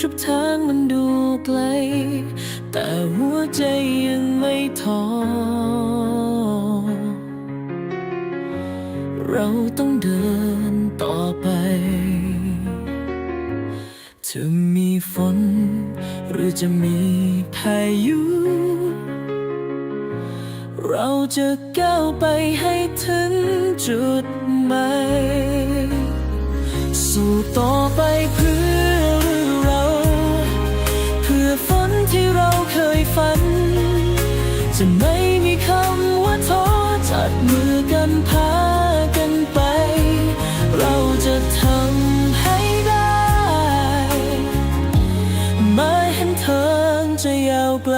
ทุกทางมันดูไกล แต่หัวใจยังไม่ท้อ เราต้องเดินต่อไป จะมีฝน หรือจะมีพายุ เราจะก้าวไปให้ถึงจุดหมาย สู่ต่อไป จะไม่มีคำว่าท้อจัดมือกันพากันไป เราจะทำให้ได้ไม่เห็นทางจะยาวไกล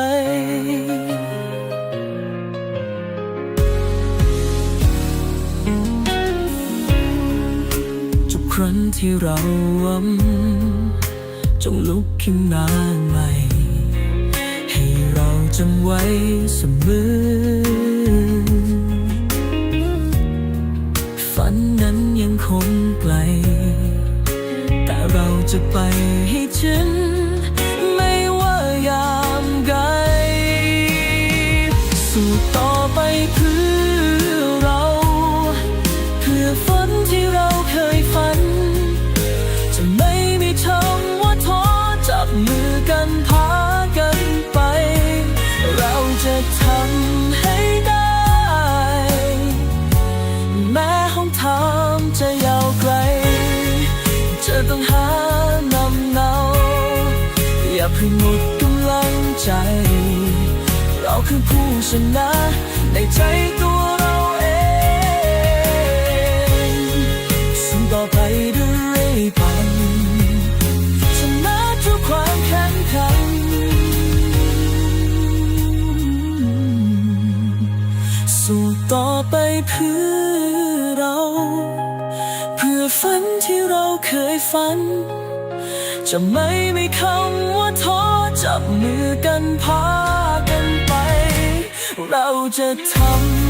ทุกครั้งที่เราหวังจงลุกขึ้นมาใหม่ จำไว้เสมอ ฝันนั้นยังคงไกล แต่เราจะไปให้ถึง อย่าเพิ่งหมดกำลังใจ เราคือผู้ชนะในใจตัวเราเองสู้ต่อไปด้วยเรื่อยไปชนะทุกความแข็งขันสู้ต่อไปเพื่อเรา เพื่อฝันที่เราเคยฝัน จะไม่มีคำว่าท้อจับมือกันพากันไป เราจะทำ